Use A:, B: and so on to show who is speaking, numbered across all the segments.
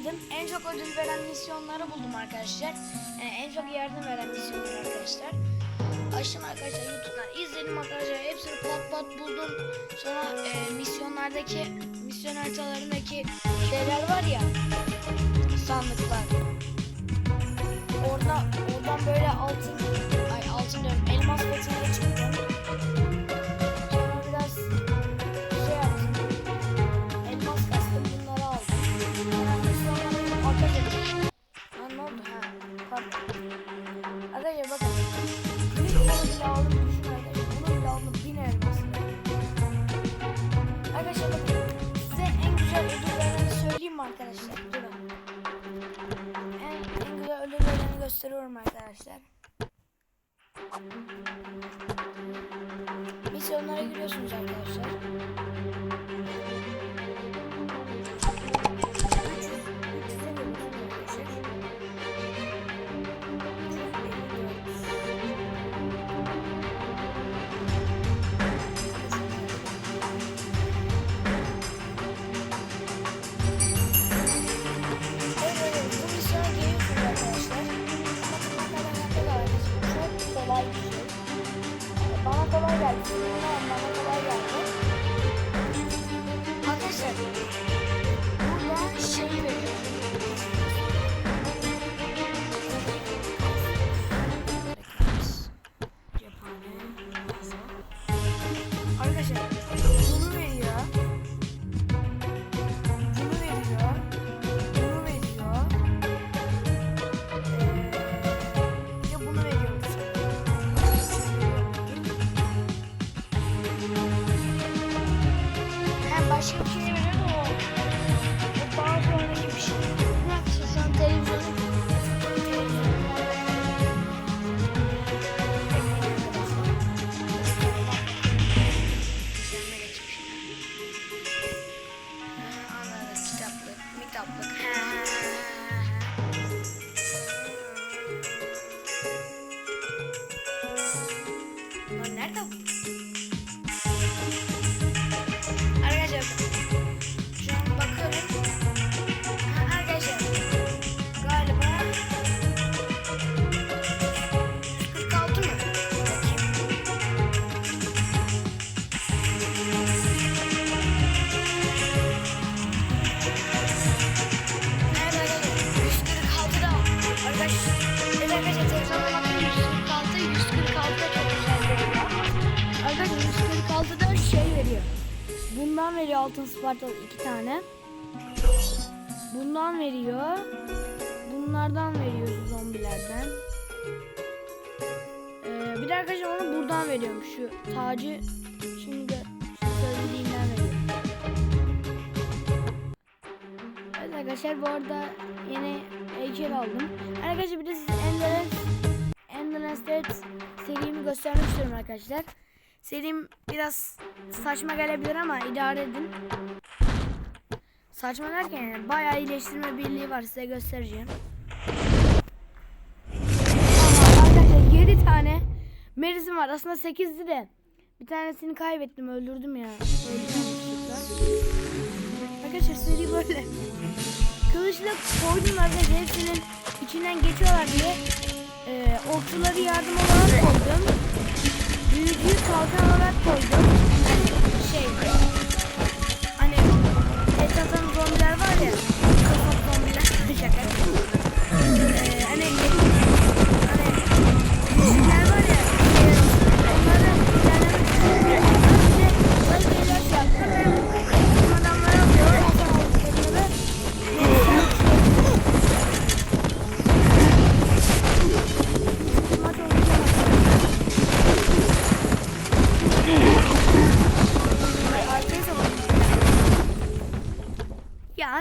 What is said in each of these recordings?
A: dedim. En çok ödül veren misyonları buldum arkadaşlar. Ee, en çok yardım veren misyonlar arkadaşlar. Açtım arkadaşlar YouTube'dan izledim arkadaşlar. Hepsini pat pat buldum. Sonra e, misyonlardaki misyon haritalarındaki şeyler var ya sandıklar. Orada oradan böyle altın ay altın diyorum elmas patına çıktım. Arkadaşlar? Durun. En, en güzel ödüllerini gösteriyorum arkadaşlar. Misyonlara giriyorsunuz arkadaşlar. 刚刚在。удачи! Bundan veriyor altın spartalı iki tane. Bundan veriyor. Bunlardan veriyor zombilerden. Ee, bir de arkadaşlar onu buradan veriyormuş şu tacı. Şimdi söylediğinden veriyor. Evet arkadaşlar bu arada yeni heykel aldım. Arkadaşlar bir de size Endless Endless serimi göstermek istiyorum arkadaşlar. Serim biraz saçma gelebilir ama idare edin. Saçma derken yani bayağı iyileştirme birliği var size göstereceğim. Arkadaşlar 7 tane Merizim var. Aslında 8'di de. Bir tanesini kaybettim öldürdüm ya. Arkadaşlar seri böyle. Kılıçla koydum arkadaşlar hepsinin içinden geçiyorlar diye. Ee, okçuları yardım olarak koydum. Büyücüyü kalkan olarak koydum.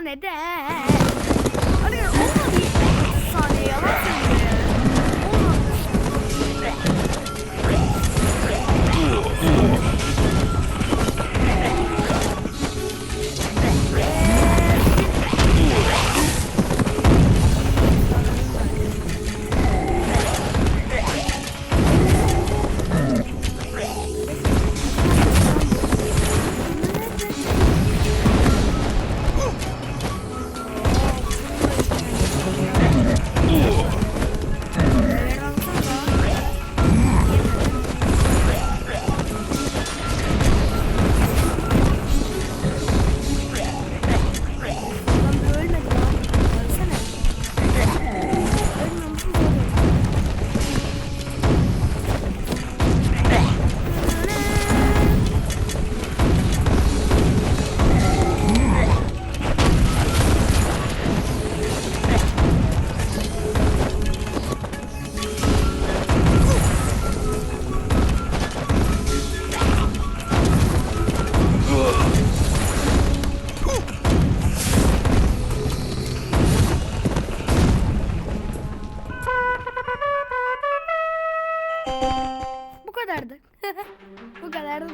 A: Neden?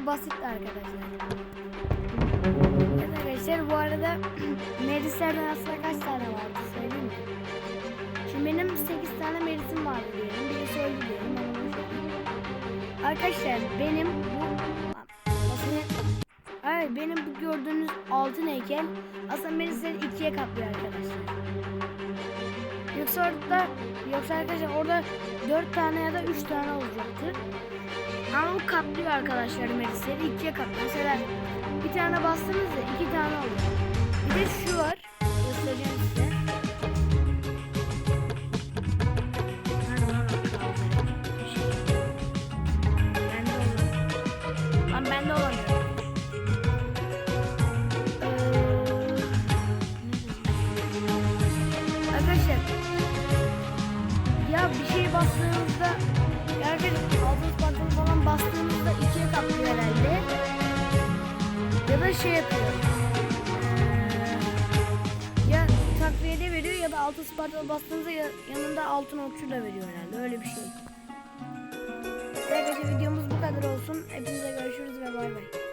A: Bu basit arkadaşlar. Evet arkadaşlar bu arada merislerden aslında kaç tane vardı söyleyeyim mi? Şimdi benim 8 tane merisim vardı diyelim. Birisi öldü diyelim. Arkadaşlar benim bu Evet benim bu gördüğünüz altın heykel aslında merisleri ikiye katlıyor arkadaşlar. Yoksa orada yoksa arkadaşlar orada 4 tane ya da 3 tane olacaktır. Bu katlıyor arkadaşlar merisleri ikiye katlıyor. Mesela bir tane bastığınızda iki tane oluyor. Bir de şu şey yapıyor. Ya takviyede veriyor ya da altın spartalı bastığınızda ya- yanında altın okçu da veriyor herhalde. Öyle bir şey. Arkadaşlar videomuz bu kadar olsun. Hepinize görüşürüz ve bay bay.